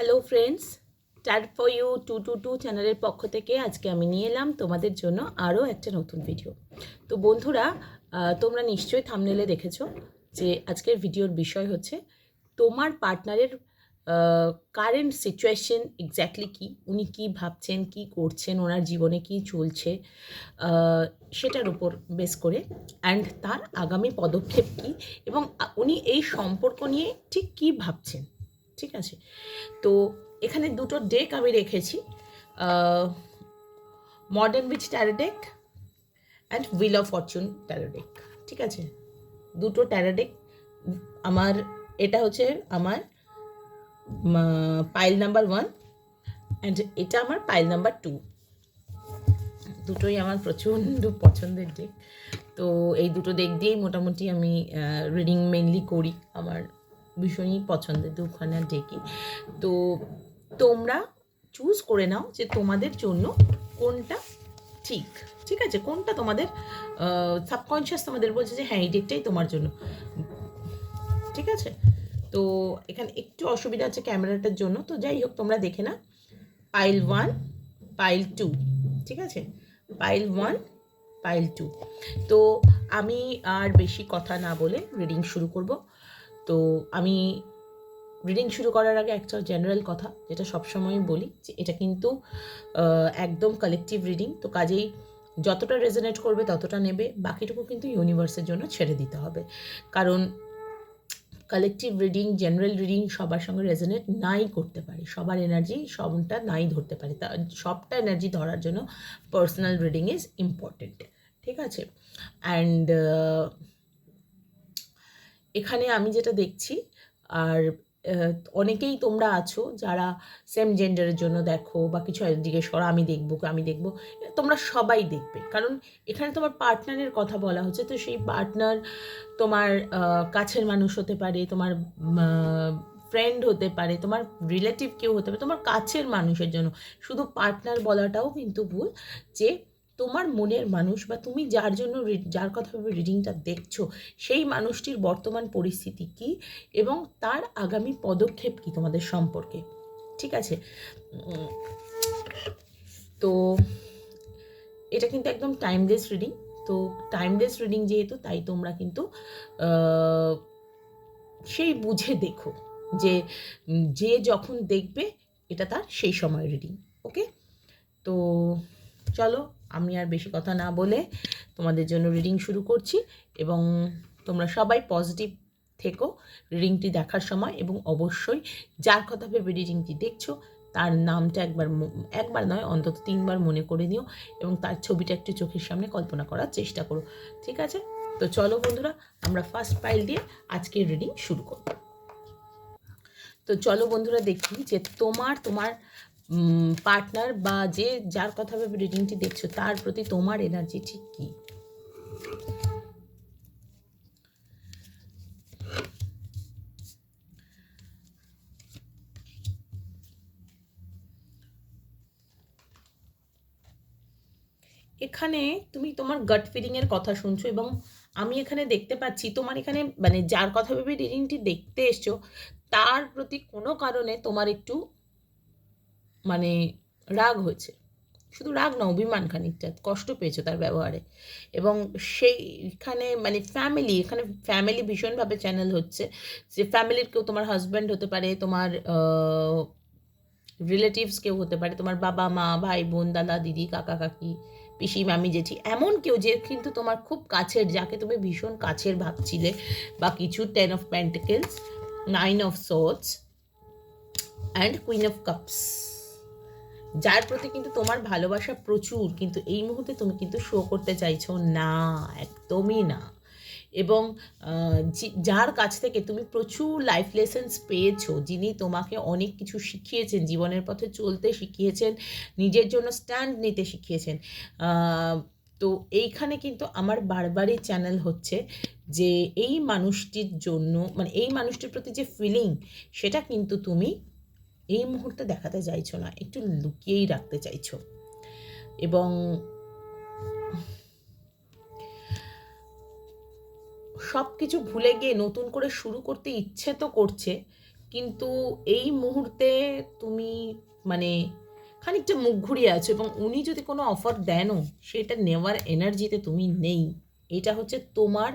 Hello friends tat for you two two two চ্যানেলের পক্ষ থেকে আজকে আমি নিয়ে এলাম তোমাদের জন্য আরও একটা নতুন ভিডিও তো বন্ধুরা তোমরা নিশ্চয়ই থামনেলে দেখেছ যে আজকের ভিডিওর বিষয় হচ্ছে, তোমার পার্টনারের কারেন্ট সিচুয়েশন এক্স্যাক্টলি কি? উনি কি ভাবছেন, কি করছেন, ওনার জীবনে কি চলছে সেটার উপর বেস করে অ্যান্ড তার আগামী পদক্ষেপ কি? এবং উনি এই সম্পর্ক নিয়ে ঠিক কি ভাবছেন? ঠিক আছে? তো এখানে দুটো ডেক আমি রেখেছি Modern Witch tarot deck and Wheel of Fortune tarot deck ঠিক আছে? দুটো ট্যারাডেক আমার, এটা হচ্ছে আমার পাইল নাম্বার ওয়ান অ্যান্ড এটা আমার পাইল নাম্বার টু দুটোই আমার প্রচণ্ড পছন্দের ডেক তো এই দুটো ডেক দিয়েই মোটামুটি আমি রিডিং মেনলি করি আমার ভীষণই পছন্দের দুখানা ডেকই তো তোমরা চুজ করে নাও যে তোমাদের জন্য কোনটা ঠিক। ঠিক আছে? কোনটা তোমাদের সাবকনশিয়াস তোমাদের বলছে যে হ্যাঁ এই ডেকটাই তোমার জন্য। ঠিক আছে? তো এখানে একটু অসুবিধা আছে ক্যামেরাটার জন্য। তো যাই হোক, তোমরা দেখে না পাইল ওয়ান পাইল টু ঠিক আছে? পাইল ওয়ান পাইল টু তো আমি আর বেশি কথা না বলে রিডিং শুরু করব। তো আমি রিডিং শুরু করার আগে একটা জেনারেল কথা, যেটা সবসময় বলি যে এটা কিন্তু একদম কালেকটিভ রিডিং তো কাজেই যতটা রেজোনেট করবে ততটা নেবে, বাকিটুকু কিন্তু ইউনিভার্সের জন্য ছেড়ে দিতে হবে। কারণ কালেকটিভ রিডিং জেনারেল রিডিং সবার সঙ্গে রেজোনেট নাই করতে পারে, সবার এনার্জি সবটা নাই ধরতে পারে, তা সবটা এনার্জি ধরার জন্য পার্সোনাল রিডিং ইজ ইম্পর্টেন্ট ঠিক আছে? অ্যান্ড এখানে আমি যেটা দেখছি, আর অনেকেই তোমরা আছো যারা সেম জেন্ডারের জন্য দেখো বা কিছু জিজ্ঞেস করো আমি দেখব আমি দেখব, তোমরা সবাই দেখবে। কারণ এখানে তোমার পার্টনারের কথা বলা হচ্ছে, তো সেই পার্টনার তোমার কাছের মানুষ হতে পারে, তোমার ফ্রেন্ড হতে পারে, তোমার রিলেটিভ কেউ হতে পারে, তোমার কাছের মানুষের জন্য। শুধু পার্টনার বলাটাও কিন্তু ভুল যে তোমার মনের মানুষ বা তুমি যার জন্য যার কথা ভেবে রিডিংটা দেখছ, সেই মানুষটির বর্তমান পরিস্থিতি কি এবং তার আগামী পদক্ষেপ কি তোমাদের সম্পর্কে? ঠিক আছে? তো এটা কিন্তু একদম টাইমলেস রিডিং তো টাইমলেস রিডিং যেহেতু, তাই তোমরা কিন্তু সেই বুঝে দেখো যে যে যখন দেখবে, এটা তার সেই সময় রিডিং ওকে তো চলো আমি আর বেশি কথা না বলে তোমাদের জন্য রিডিং শুরু করছি এবং তোমরা সবাই পজিটিভ থেকো রিডিংটি দেখার সময় এবং অবশ্যই যার কথা ভেবে রিডিংটি দেখছ, তার নামটা একবার একবার নয়, অন্তত তিনবার মনে করে নিও এবং তার ছবিটা একটু চোখের সামনে কল্পনা করার চেষ্টা করো, ঠিক আছে? তো চলো বন্ধুরা, আমরা ফার্স্ট ফাইল দিয়ে আজকের রিডিং শুরু করব তো চলো বন্ধুরা দেখি যে তোমার তোমার পার্টনার বা যে যার কথা ভেবে রিডিংটি দেখছ, তার প্রতি তোমার এনার্জি ঠিক কী? এখানে তুমি তোমার গাট ফিলিংয়ের কথা শুনছো এবং আমি এখানে দেখতে পাচ্ছি, তোমার এখানে মানে যার কথা ভেবে রিডিংটি দেখতে এসছো, তার প্রতি কোনো কারণে তোমার একটু মানে রাগ হয়েছে। শুধু রাগ না, অভিমান খানিকটা, কষ্ট পেয়েছ তার ব্যবহারে। এবং সেইখানে মানে ফ্যামিলি এখানে ফ্যামিলি ভীষণভাবে চ্যানেল হচ্ছে যে ফ্যামিলির কেউ তোমার হাজব্যান্ড হতে পারে, তোমার রিলেটিভস কেউ হতে পারে, তোমার বাবা, মা, ভাই, বোন, দাদা, দিদি, কাকা, কাকি, পিসি, মামি, জেঠি, এমন কেউ যে কিন্তু তোমার খুব কাছের, যাকে তুমি ভীষণ কাছের ভাবছিলে বা কিছু ten of pentacles nine of swords and queen of cups যার প্রতি কিন্তু তোমার ভালোবাসা প্রচুর, কিন্তু এই মুহূর্তে তুমি কিন্তু শো করতে চাইছো না, একদমই না। এবং যার কাছ থেকে তুমি প্রচুর লাইফ লেসেন্স পেয়েছ, যিনি তোমাকে অনেক কিছু শিখিয়েছেন, জীবনের পথে চলতে শিখিয়েছেন, নিজের জন্য স্ট্যান্ড নিতে শিখিয়েছেন। তো এইখানে কিন্তু আমার বারবারই চ্যানেল হচ্ছে যে এই মানুষটির জন্য মানে এই মানুষটির প্রতি যে ফিলিং সেটা কিন্তু তুমি এই মুহূর্তে দেখাতে চাইছো না, একটু লুকিয়েই রাখতে চাইছো। এবং সব কিছু ভুলে গিয়ে নতুন করে শুরু করতে ইচ্ছে তো করছে, কিন্তু এই মুহূর্তে তুমি মানে খানিকটা মুখ ঘুরিয়ে আছো এবং উনি যদি কোনো অফার দেনও, সেটা নেওয়ার এনার্জিতে তুমি নেই। এটা হচ্ছে তোমার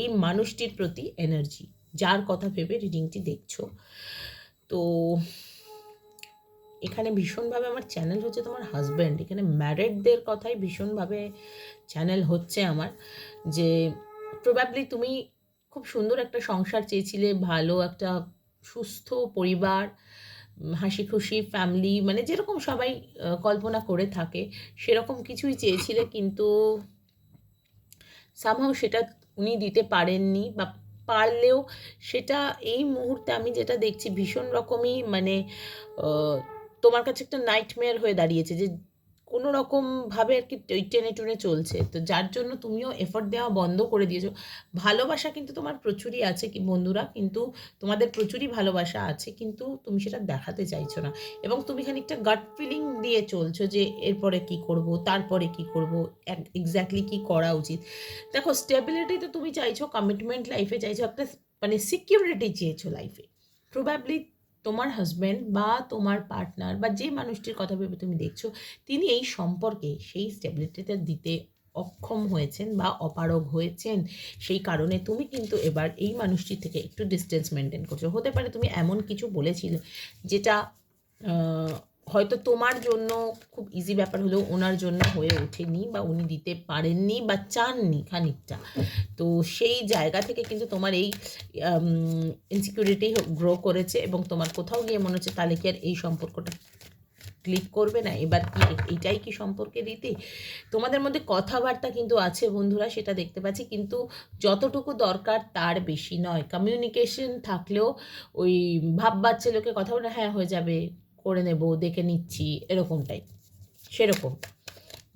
এই মানুষটির প্রতি এনার্জি যার কথা ভেবে রিডিংটি দেখছ। তো এখানে ভীষণভাবে আমার চ্যানেল হচ্ছে তোমার হাজব্যান্ড এখানে ম্যারেডদের কথাই ভীষণভাবে চ্যানেল হচ্ছে আমার, যে প্রবাবলি তুমি খুব সুন্দর একটা সংসার চেয়েছিলে, ভালো একটা সুস্থ পরিবার, হাসি খুশি ফ্যামিলি মানে যেরকম সবাই কল্পনা করে থাকে, সেরকম কিছুই চেয়েছিলে, কিন্তু সামহাও সেটা উনি দিতে পারেননি বা পারলেও সেটা এই মুহূর্তে আমি যেটা দেখছি ভীষণ রকমই মানে তোমার কাছে একটা নাইটমেয়ার হয়ে দাঁড়িয়েছে যে কোনো রকমভাবে আর কি টেনে টুনে চলছে। তো যার জন্য তুমিও এফোর্ট দেওয়া বন্ধ করে দিয়েছ। ভালোবাসা কিন্তু তোমার প্রচুরই আছে কি বন্ধুরা, কিন্তু তোমাদের প্রচুরই ভালোবাসা আছে, কিন্তু তুমি সেটা দেখাতে চাইছো না। এবং তুমি খানিকটা গাট ফিলিং দিয়ে চলছো যে এরপরে কি করব, তারপরে কি করব এক্স্যাক্টলি কি করা উচিত। দেখো স্টেবিলিটি তো তুমি চাইছো কমিটমেন্ট লাইফে চাইছো, একটা মানে সিকিউরিটি চেয়েছো লাইফে প্রবাবলি তোমার হাজব্যান্ড বা তোমার পার্টনার বা যে মানুষটির কথা ভেবে তুমি দেখছ, তিনি এই সম্পর্কে সেই স্টেবিলিটিটা দিতে অক্ষম হয়েছেন বা অপারগ হয়েছেন। সেই কারণে তুমি কিন্তু এবার এই মানুষটির থেকে একটু ডিস্টেন্স মেনটেন করছ। হতে পারে তুমি এমন কিছু বলেছিলে যেটা হয়তো তোমার জন্য খুব ইজি ব্যাপার হলেও ওনার জন্য হয়ে ওঠেনি বা উনি দিতে পারেননি বা চাননি খানিকটা। তো সেই জায়গা থেকে কিন্তু তোমার এই ইনসিকিউরিটি গ্রো করেছে এবং তোমার কোথাও গিয়ে মনে হচ্ছে তাহলে কি আর এই সম্পর্কটা ক্লিক করবে না? এবার কি এটাই কি সম্পর্কে রীতি? তোমাদের মধ্যে কথাবার্তা কিন্তু আছে বন্ধুরা, সেটা দেখতে পাচ্ছি। কিন্তু যতটুকু দরকার তার বেশি নয়। কমিউনিকেশন থাকলেও ওই ভাব বাচ্চা লোকে কথা বলে হ্যাঁ হয়ে যাবে। করে নেব, দেখে নিচ্ছি, এরকম টাইপ সেরকম।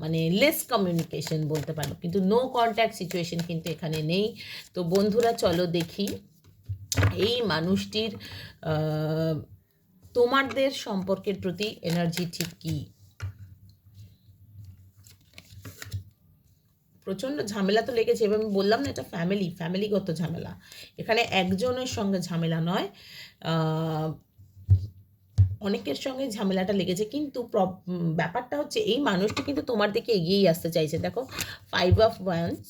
মানে লেস কমিউনিকেশন বলতে পারো, কিন্তু নো কন্ট্যাক্ট সিচুয়েশন কিন্তু এখানে নেই। তো বন্ধুরা, চলো দেখি, এই মানুষটির তোমাদের সম্পর্কের প্রতি এনার্জি ঠিক কী? প্রচণ্ড ঝামেলা তো লেগেছে এবং আমি বললাম না এটা ফ্যামিলি ফ্যামিলিগত ঝামেলা। এখানে একজনের সঙ্গে ঝামেলা নয় অনেকের সঙ্গে ঝামেলাটা লেগেছে। কিন্তু ব্যাপারটা হচ্ছে এই মানুষটা কিন্তু তোমার দিকে এগিয়েই আসতে চাইছে। দেখো five of wands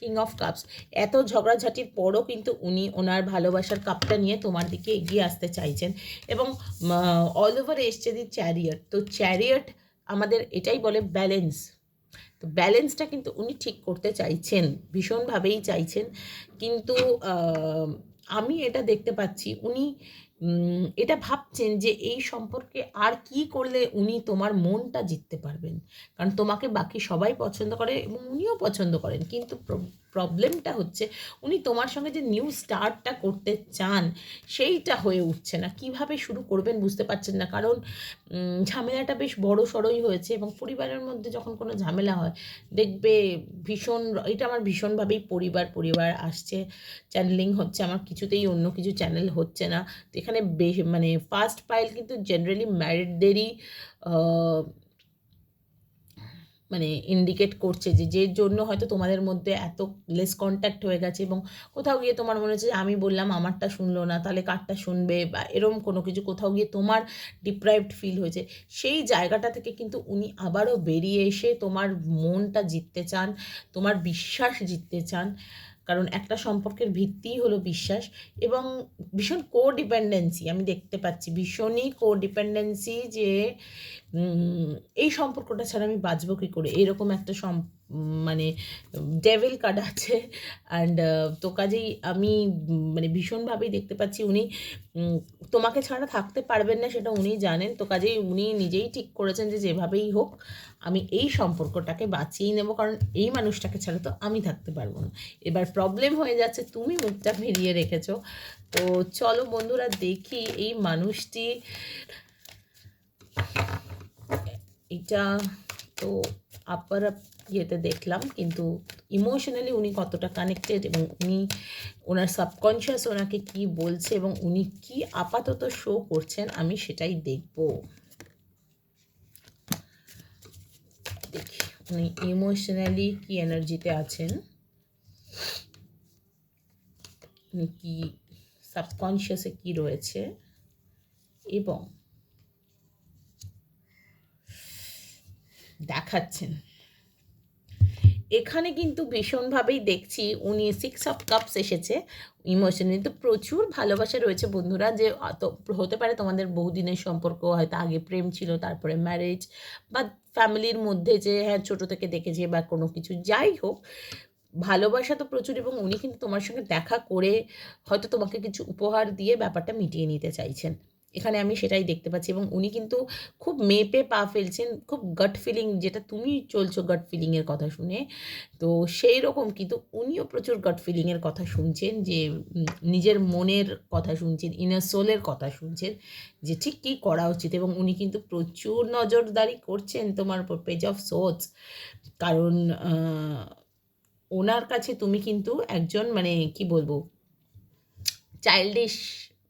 king of cups এত ঝগড়াঝাটির পরও কিন্তু উনি ওনার ভালোবাসার কাপটা নিয়ে তোমার দিকে এগিয়ে আসতে চাইছেন। এবং অল ওভার এসছে দি চ্যারিয়ট তো চ্যারিয়ট আমাদের এটাই বলে ব্যালেন্স তো ব্যালেন্সটা কিন্তু উনি ঠিক করতে চাইছেন, ভীষণভাবেই চাইছেন। কিন্তু আমি এটা দেখতে পাচ্ছি, উনি এটা ভাবছেন যে এই সম্পর্কে আর কি করলে উনি তোমার মনটা জিততে পারবেন? কারণ তোমাকে বাকি সবাই পছন্দ করে এবং উনিও পছন্দ করেন, কিন্তু প্রবলেমটা হচ্ছে উনি তোমার সঙ্গে যে নিউ স্টার্টটা করতে চান, সেইটা হয়ে উঠছে না। কীভাবে শুরু করবেন বুঝতে পারছেন না। কারণ ঝামেলাটা বেশ বড় সড়ই হয়েছে এবং পরিবারের মধ্যে যখন কোনো ঝামেলা হয়, দেখবে ভীষণ, এটা আমার ভীষণভাবেই পরিবার পরিবার আসছে চ্যানেলিং হচ্ছে, আমার কিছুতেই অন্য কিছু চ্যানেল হচ্ছে না। এখানে বেশ মানে ফার্স্ট পাইল কিন্তু জেনারেলি ম্যারিডদেরই মানে ইন্ডিকেট করছে যে যে জন্য হয়তো তোমাদের মধ্যে এত লেস কন্ট্যাক্ট হয়ে গেছে এবং কোথাও গিয়ে তোমার মনে হচ্ছে আমি বললাম, আমারটা শুনলো না, তাহলে কারটা শুনবে বা এরম কোনো কিছু কোথাও গিয়ে তোমার ডিপ্রাইভড ফিল হয়েছে। সেই জায়গাটা থেকে কিন্তু উনি আবারও বেরিয়ে এসে তোমার মনটা জিততে চান, তোমার বিশ্বাস জিততে চান। কারণ একটা সম্পর্কের ভিত্তিই হলো বিশ্বাস এবং ভীষণ কো ডিপেন্ডেন্সি আমি দেখতে পাচ্ছি ভীষণই কো ডিপেন্ডেন্সি যে এই সম্পর্কটা ছাড়া আমি বাঁচবো কী করে? এরকম একটা সম উম, মানে ডেভিল কার্ড আছে। অ্যান্ড তো কাজেই আমি মানে ভীষণভাবেই দেখতে পাচ্ছি উনি তোমাকে ছাড়া থাকতে পারবেন না সেটা উনি জানেন। তো কাজেই উনি নিজেই ঠিক করেছেন যে যেভাবেই হোক, আমি এই সম্পর্কটাকে বাঁচিয়েই নেব। কারণ এই মানুষটাকে ছাড়া তো আমি থাকতে পারব না। এবার প্রবলেম হয়ে যাচ্ছে, তুমি মুখটা ফিরিয়ে রেখেছো। তো চলো বন্ধুরা, দেখি এই মানুষটি এটা তো আপার ইয়েতে দেখলাম, কিন্তু ইমোশনালি উনি কতটা কানেক্টেড এবং উনি ওনার সাবকনশিয়াস ওনাকে কি বলছে এবং উনি কি আপাতত শো করছেন আমি সেটাই দেখব। দেখি, উনি ইমোশনালি কি এনার্জিতে আছেন? উনি কি সাবকনশিয়াসে কি রয়েছে? এবং দেখাচ্ছেন। এখানে কিন্তু ভীষণভাবেই দেখছি, উনি সিক্স অফ কাপস এসেছে। ইমোশনালি তো প্রচুর ভালোবাসা রয়েছে বন্ধুরা যে হতে পারে তোমাদের বহুদিনের সম্পর্ক, হয়তো আগে প্রেম ছিল, তারপরে ম্যারেজ বা ফ্যামিলির মধ্যে যে হ্যাঁ ছোটো থেকে দেখেছে বা কোনো কিছু। যাই হোক, ভালোবাসা তো প্রচুর এবং উনি কিন্তু তোমার সঙ্গে দেখা করে হয়তো তোমাকে কিছু উপহার দিয়ে ব্যাপারটা মিটিয়ে নিতে চাইছেন। এখানে আমি সেটাই দেখতে পাচ্ছি এবং উনি কিন্তু খুব মেপে পা ফেলছেন, খুব গট ফিলিং যেটা তুমি চলছো গট ফিলিংয়ের কথা শুনে। তো সেই রকম কিন্তু উনিও প্রচুর গট ফিলিংয়ের কথা শুনছেন যে নিজের মনের কথা শুনছেন ইনার সোলের কথা শুনছেন যে ঠিক কী করা উচিত এবং উনি কিন্তু প্রচুর নজরদারি করছেন তোমার উপর পেজ অফ সোচ কারণ ওনার কাছে তুমি কিন্তু একজন মানে কি বলব চাইল্ডিশ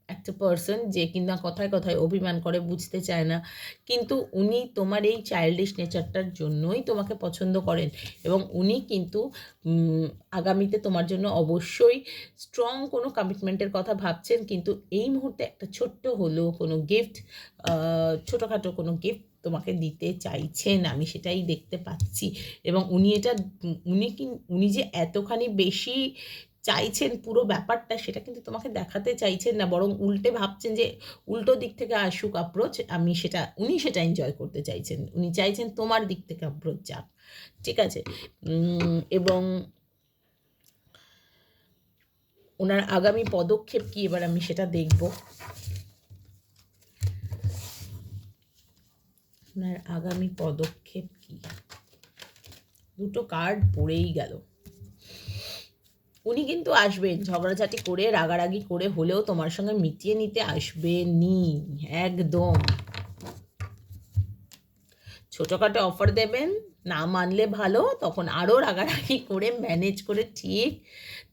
একটা পার্সন যে কিনা কথায় কথায় অভিমান করে, বুঝতে চায় না। কিন্তু উনি তোমার এই চাইল্ডিশ নেচারটার জন্যই তোমাকে পছন্দ করেন এবং উনি কিন্তু আগামীতে তোমার জন্য অবশ্যই স্ট্রং কোনো কমিটমেন্টের কথা ভাবছেন। কিন্তু এই মুহূর্তে একটা ছোট্ট হলেও কোনো গিফট ছোটোখাটো কোনো গিফট তোমাকে দিতে চাইছেন, আমি সেটাই দেখতে পাচ্ছি। এবং উনি এটা উনি কি উনি যে এতখানি বেশি চাইছেন পুরো ব্যাপারটা সেটা কিন্তু তোমাকে দেখাতে চাইছেন না, বরং উল্টে ভাবছেন যে উল্টো দিক থেকে আসুক অ্যাপ্রোচ আমি সেটা, উনি সেটা এনজয় করতে চাইছেন। উনি চাইছেন তোমার দিক থেকে অ্যাপ্রোচ যাক। ঠিক আছে? এবং ওনার আগামী পদক্ষেপ কি? এবার আমি সেটা দেখব। ওনার আগামী পদক্ষেপ কি? দুটো কার্ড পড়েই গেল। উনি কিন্তু আসবেন। ঝগড়াঝাটি করে, রাগারাগি করে হলেও তোমার সঙ্গে মিটিয়ে নিতে আসবেনি। একদম। ছোটোখাটো অফার দেবেন, না মানলে ভালো, তখন আরও রাগারাগি করে ম্যানেজ করে ঠিক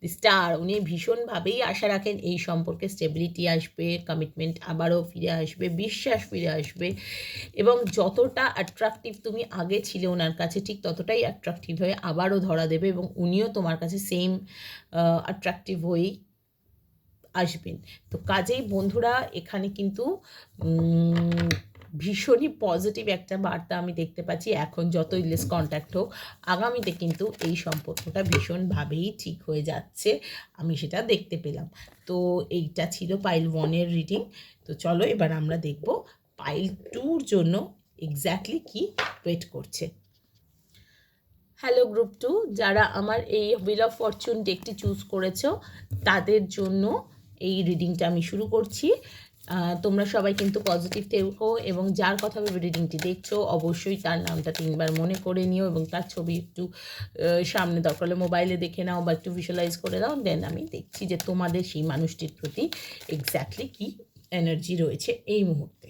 স্টার উনি ভীষণভাবেই আশা রাখেন এই সম্পর্কে স্টেবিলিটি আসবে কমিটমেন্ট আবারও ফিরে আসবে, বিশ্বাস ফিরে আসবে এবং যতটা অ্যাট্রাকটিভ তুমি আগে ছিলে ওনার কাছে, ঠিক ততটাই অ্যাট্রাকটিভ হয়ে আবারও ধরা দেবে এবং উনিও তোমার কাছে সেম অ্যাট্রাকটিভ হয়েই আসবেন। তো কাজেই বন্ধুরা, এখানে কিন্তু ভীষণই পজিটিভ একটা বার্তা আমি দেখতে পাচ্ছি। এখন যত ইলেস কন্ট্যাক্ট হোক, আগামীতে কিন্তু এই সম্পর্কটা ভীষণভাবেই ঠিক হয়ে যাচ্ছে। আমি সেটা দেখতে পেলাম। তো এইটা ছিল পাইল ওয়ানের রিডিং তো চলো এবার আমরা দেখব পাইল টুর জন্য এক্স্যাক্টলি কি ওয়েট করছে। হ্যালো গ্রুপ টু যারা আমার এই হুইল অফ ফরচুন ডেকটি চুজ করেছ, তাদের জন্য এই রিডিংটা আমি শুরু করছি। তোমরা সবাই কিন্তু পজিটিভ থেকো এবং যার কথা ভেবে রিডিংটি দেখছ, অবশ্যই তার নামটা তিনবার মনে করে নিও এবং তার ছবি একটু সামনে দরকার হলে মোবাইলে দেখে নাও বা একটু ভিজুয়ালাইজ করে দাও দেন আমি দেখছি যে তোমাদের সেই মানুষটির প্রতি এক্স্যাক্টলি কি এনার্জি রয়েছে এই মুহূর্তে।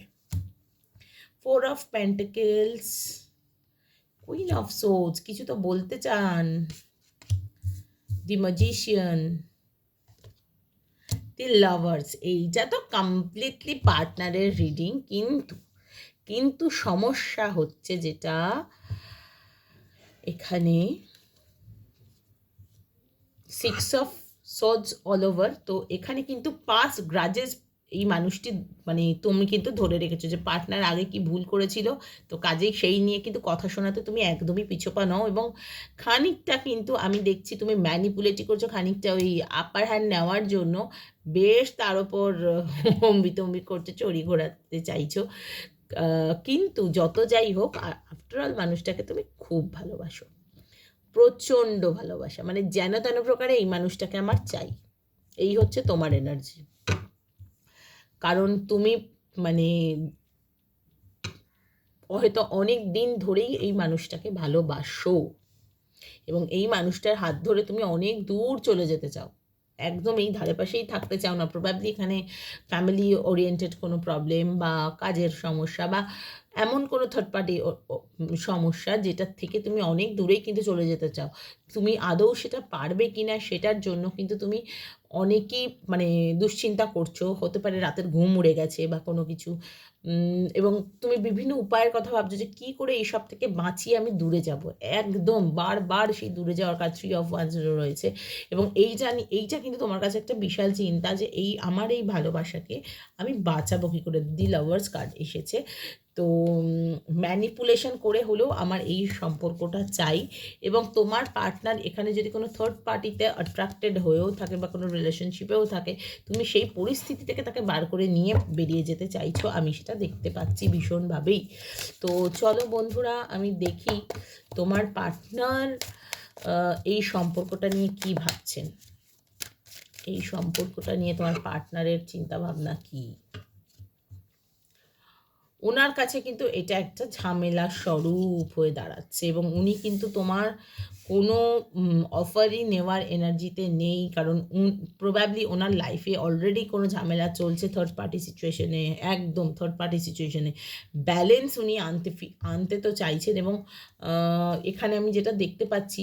Four of pentacles queen of সোজ কিছু তো বলতে চান। দি ম্যাজিশিয়ান দি লাভার্স এইটা তো কমপ্লিটলি পার্টনারের রিডিং কিন্তু কিন্তু সমস্যা হচ্ছে যেটা এখানে সিক্স অফ সোজ অল ওভার তো এখানে কিন্তু পাস গ্রাজেস এই মানুষটি মানে তুমি কিন্তু ধরে রেখেছো যে পার্টনার আগে কি ভুল করেছিল। তো কাজেই সেই নিয়ে কিন্তু কথা শোনাতে তুমি একদমই পিছোপা নও এবং খানিকটা কিন্তু আমি দেখছি তুমি ম্যানিপুলেটই করছ, খানিকটা ওই আপার হ্যান্ড নেওয়ার জন্য বেশ তার ওপর হম্বিতম্বি করতে, চড়ি ঘোরাতে চাইছো। কিন্তু যত যাই হোক আফটারঅল মানুষটাকে তুমি খুব ভালোবাসো। প্রচণ্ড ভালোবাসা। মানে যেন তেন প্রকারে এই মানুষটাকে আমার চাই। এই হচ্ছে তোমার এনার্জি কারণ তুমি মানে হয়তো অনেক দিন ধরেই এই মানুষটাকে ভালোবাসো। এবং এই মানুষটার হাত ধরে তুমি অনেক দূর চলে যেতে চাও। একদম এই ধারে পাশেই থাকতে চাও না। প্রবাবলি এখানে ফ্যামিলি ওরিয়েন্টেড কোনো প্রবলেম বা কাজের সমস্যা বা এমন কোনো থার্ড পার্টি সমস্যা যেটার থেকে তুমি অনেক দূরেই কিন্তু চলে যেতে চাও। তুমি আদৌ সেটা পারবে কি না সেটার জন্য কিন্তু তুমি অনেকেই মানে দুশ্চিন্তা করছ হতে পারে রাতের ঘুম উড়ে গেছে বা কোনো কিছু এবং তুমি বিভিন্ন উপায়ের কথা ভাবছ যে কী করে এইসব থেকে বাঁচিয়ে আমি দূরে যাব। একদম বারবার সেই দূরে যাওয়ার কাজ থ্রি অফ ওয়ান জিরো রয়েছে। এবং এই জানি এইটা কিন্তু তোমার কাছে একটা বিশাল চিন্তা যে এই, আমার এই ভালোবাসাকে আমি বাঁচাবো কী করে? দি লাভার্স কার্ড এসেছে। তো ম্যানিপুলেশন করে হলেও আমার এই সম্পর্কটা চাই। এবং তোমার পার্টনার এখানে যদি কোনো থার্ড পার্টিতে অ্যাট্রাক্টেড হয়েও থাকে বা কোনো রিলেশনশিপেও থাকে, তুমি সেই পরিস্থিতি থেকে তাকে বার করে নিয়ে বেরিয়ে যেতে চাইছো, আমি সেটা দেখতে পাচ্ছি ভীষণভাবেই। তো চলো বন্ধুরা, আমি দেখি তোমার পার্টনার এই সম্পর্কটা নিয়ে কি ভাবছেন? এই সম্পর্কটা নিয়ে তোমার পার্টনারের চিন্তাভাবনা কি? ওনার কাছে কিন্তু এটা একটা ঝামেলা স্বরূপ হয়ে দাঁড়াচ্ছে এবং উনি কিন্তু তোমার কোনো অফারই নেওয়ার এনার্জিতে নেই। কারণ প্রবাবলি ওনার লাইফে অলরেডি কোনো ঝামেলা চলছে থার্ড পার্টি সিচুয়েশনে একদম থার্ড পার্টি সিচুয়েশনে ব্যালেন্স উনি আনতে আনতে তো চাইছেন এবং এখানে আমি যেটা দেখতে পাচ্ছি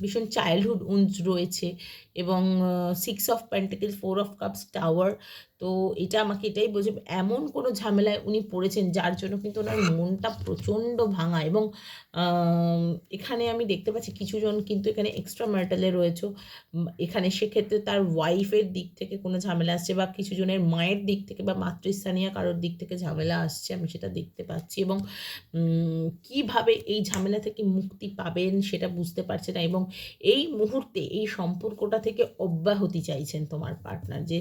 ভীষণ চাইল্ডহুড উন্স রয়েছে এবং six of pentacle four of cups tower তো এটা আমাকে এটাই বলছে, এমন কোনো ঝামেলায় উনি পড়েছেন যার জন্য কিন্তু ওনার মনটা প্রচণ্ড ভাঙা এবং এখানে আমি দেখতে পাচ্ছি কিছুজন কিন্তু এখানে এক্সট্রা ম্যারিটালে রয়েছে। এখানে সেক্ষেত্রে তার ওয়াইফের দিক থেকে কোনো ঝামেলা আসছে বা কিছু জনের মায়ের দিক থেকে বা মাতৃস্থানীয় কারোর দিক থেকে ঝামেলা আসছে, আমি সেটা দেখতে পাচ্ছি এবং কীভাবে এই ঝামেলা থেকে মুক্তি পাবেন সেটা বুঝতে পারছে না এবং এই মুহূর্তে এই সম্পর্কটা থেকে অব্যাহতি চাইছেন তোমার পার্টনার যে,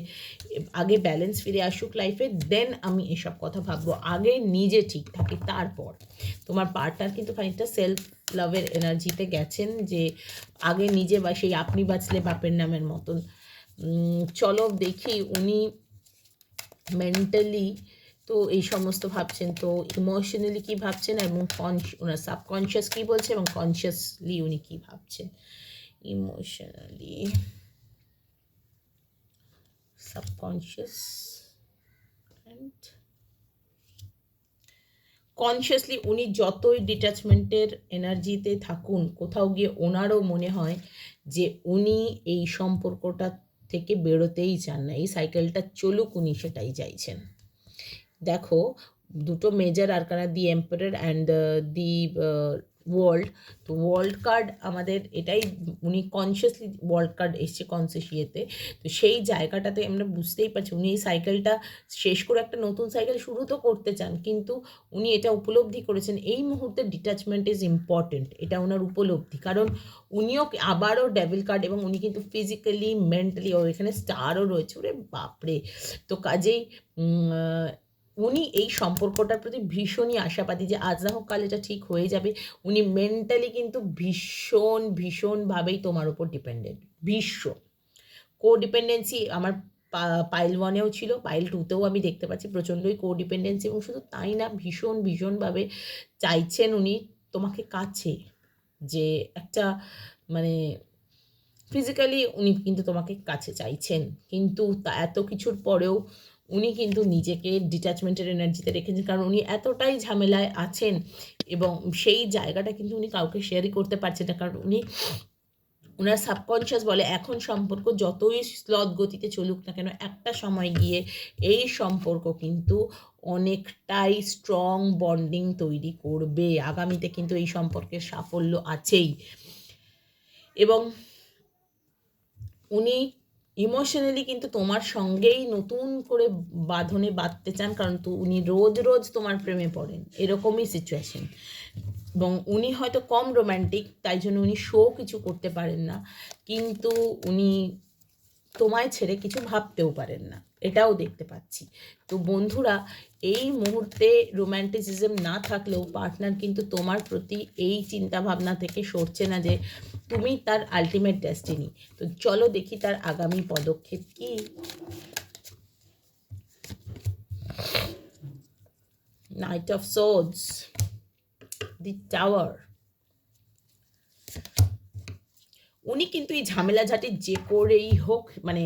আগে ব্যালেন্স ফিরে আসুক লাইফে দেন আমি এসব কথা ভাববো। আগে নিজে ঠিক থাকি, তারপর। তোমার পার্টনার কিন্তু খানিকটা সেলফ লাভের এনার্জিতে গেছেন যে, আগে নিজে বা সেই আপনি বাঁচলে বাপের নামের মতন। চলো দেখি, উনি মেন্টালি তো এই সমস্ত ভাবছেন। তো ইমোশনালি কি ভাবছেন এবং কনস ওনার সাবকনশিয়াস কি বলছে এবং কনসিয়াসলি উনি কি ভাবছেন? ইমোশনালি subconscious and কনসিয়াসলি উনি যতই ডিট্যাচমেন্টের এনার্জিতে থাকুন, কোথাও গিয়ে ওনারও মনে হয় যে উনি এই সম্পর্কটা থেকে বেরোতেই চান না, এই সাইকেলটা চলুক উনি সেটাই চাইছেন। দেখো, দুটো major arcana the emperor and the world তো ওয়ার্ল্ড কার্ড আমাদের এটাই, উনি কনসিয়াসলি ওয়ার্ল্ড কার্ড এসছে কনসিয়াস ইয়েতে তো সেই জায়গাটাতে আমরা বুঝতেই পারছি, উনি এই সাইকেলটা শেষ করে একটা নতুন সাইকেল শুরু তো করতে চান, কিন্তু উনি এটা উপলব্ধি করেছেন, এই মুহূর্তে ডিট্যাচমেন্ট ইজ ইম্পর্টেন্ট এটা ওনার উপলব্ধি, কারণ উনিও আবারও ডেভিল কার্ড এবং উনি কিন্তু ফিজিক্যালি মেন্টালি ও এখানে স্টারও রয়েছে, ওরে বাপরে, তো কাজেই উনি এই সম্পর্কটার প্রতি ভীষণই আশাবাদী যে আজ না হোক কাল এটা ঠিক হয়ে যাবে। উনি মেন্টালি কিন্তু ভীষণ, ভীষণভাবেই তোমার উপর ডিপেন্ডেন্ট ভীষণ। কো ডিপেন্ডেন্সি আমার পাইল ওয়ানেও ছিল পাইল টুতেও আমি দেখতে পাচ্ছি প্রচণ্ডই কো ডিপেন্ডেন্সি এবং শুধু তাই না, ভীষণ, ভীষণভাবে চাইছেন উনি তোমাকে কাছে যে একটা মানে ফিজিক্যালি উনি কিন্তু তোমাকে কাছে চাইছেন। কিন্তু তা এত কিছুর পরেও উনি কিন্তু নিজেকে ডিট্যাচমেন্টের এনার্জিতে রেখেছেন। কারণ উনি এতটাই ঝামেলায় আছেন এবং সেই জায়গাটা কিন্তু উনি কাউকে শেয়ারই করতে পারছেন না। কারণ উনি ওনার সাবকনশিয়াস বলে, এখন সম্পর্ক যতই স্লথ গতিতে চলুক না কেন, একটা সময় গিয়ে এই সম্পর্ক কিন্তু অনেকটাই স্ট্রং বন্ডিং তৈরি করবে। আগামীতে কিন্তু এই সম্পর্কের সাফল্য আছেই। এবং উনি ইমোশনালি কিন্তু তোমার সঙ্গেই নতুন করে বাঁধনে বাঁধতে চান, কারণ তো, উনি রোজ রোজ তোমার প্রেমে পড়েন। এরকমই সিচুয়েশন এবং উনি হয়তো কম রোম্যান্টিক তাই জন্য উনি শো কিছু করতে পারেন না। কিন্তু উনি তোমায় ছেড়ে কিছু ভাবতেও পারেন না। এটাও দেখতে পাচ্ছি। তো বন্ধুরা, এই মুহূর্তে রোম্যান্টিসিজম না থাকলেও পার্টনার কিন্তু তোমার প্রতি এই চিন্তা ভাবনা থেকে সরছে না যে তুমি তার আলটিমেট ডেস্টিনি তো চলো দেখি তার আগামী পদক্ষেপ কি। Knight of swords the tower উনি কিন্তু এই ঝামেলা ঝাঁটি যে করেই হোক মানে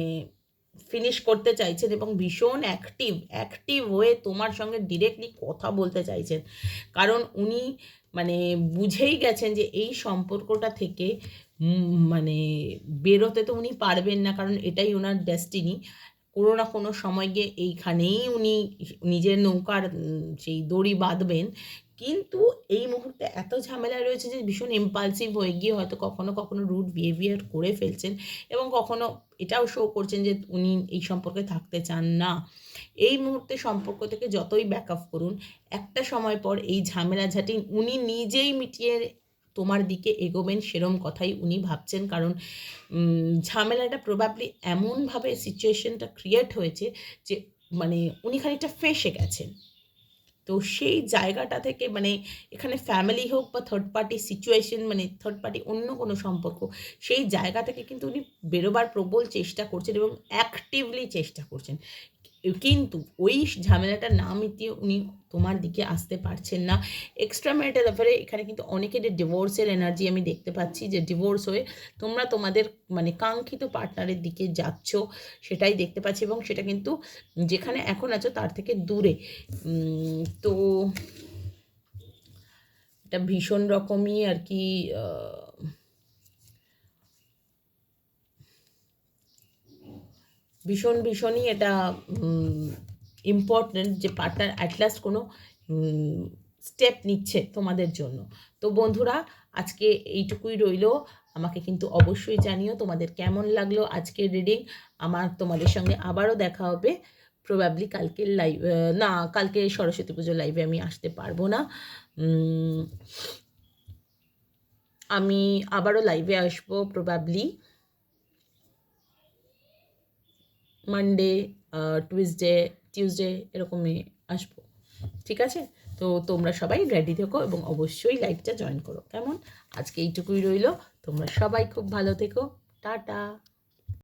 ফিনিশ করতে চাইছেন এবং ভীষণ অ্যাক্টিভ অ্যাক্টিভ হয়ে তোমার সঙ্গে ডিরেক্টলি কথা বলতে চাইছেন। কারণ উনি মানে বুঝেই গেছেন যে এই সম্পর্কটা থেকে মানে বেরোতে তো উনি পারবেন না, কারণ এটাই ওনার ডেস্টিনি কোনো না কোনো সময় গিয়ে এইখানেই উনি নিজের নৌকার সেই দড়ি বাঁধবেন কিন্তু এই মুহূর্তে এত ঝামেলা রয়েছে যে ভীষণ ইম্পালসিভ হয়ে গিয়ে হয়তো কখনো কখনো রুট বিহেভিয়ার করে ফেলছেন এবং কখনো এটাও শো করছেন যে উনি এই সম্পর্কে থাকতে চান না। এই মুহূর্তে সম্পর্ক থেকে যতই ব্যাক আপ করুন, একটা সময় পর এই ঝামেলা ঝাঁটি উনি নিজেই মিটিয়ে তোমার দিকে এগোবেন সেরম কথাই উনি ভাবছেন কারণ ঝামেলাটা প্রবাবলি এমনভাবে সিচুয়েশনটা ক্রিয়েট হয়েছে যে মানে উনি খানিকটা ফেঁসে গেছেন। তো সেই জায়গাটা থেকে মানে এখানে ফ্যামিলি হোক বা থার্ড পার্টি সিচুয়েশন মানে থার্ড পার্টি অন্য কোনো সম্পর্ক, সেই জায়গা থেকে কিন্তু উনি বেরোবার প্রবল চেষ্টা করছেন এবং অ্যাক্টিভলি চেষ্টা করছেন। কিন্তু ওই ঝামেলাটা না মিটিয়ে উনি তোমার দিকে আসতে পারছেন না। এক্সট্রা ম্যারিটাল অ্যাফেয়ারে এখানে কিন্তু অনেকের ডিভোর্সের এনার্জি আমি দেখতে পাচ্ছি যে ডিভোর্স হয়ে তোমরা তোমাদের মানে কাঙ্ক্ষিত পার্টনারের দিকে যাচ্ছ, সেটাই দেখতে পাচ্ছি এবং সেটা কিন্তু যেখানে এখন আছো তার থেকে দূরে। তো এটা ভীষণ রকমই আর কি ভীষণ ভীষণই এটা ইম্পর্ট্যান্ট যে পার্টনার অ্যাটলাস্ট কোনো স্টেপ নিচ্ছে তোমাদের জন্য। তো বন্ধুরা, আজকে এইটুকুই রইল। আমাকে কিন্তু অবশ্যই জানিও তোমাদের কেমন লাগল আজকের রিডিং আমার তোমাদের সঙ্গে আবারও দেখা হবে। প্রবাবলি কালকের লাইভ না, কালকে সরস্বতী পুজো লাইভে আমি আসতে পারব না। আমি আবারও লাইভে আসব প্রবাবলি মানডে টুইসডে টিউসডে এরকমই আসব। ঠিক আছে? তো তোমরা সবাই রেডি থেকো এবং অবশ্যই লাইভটা জয়েন করো। কেমন? আজকে এইটুকুই রইল। তোমরা সবাই খুব ভালো থেকো। টাটা।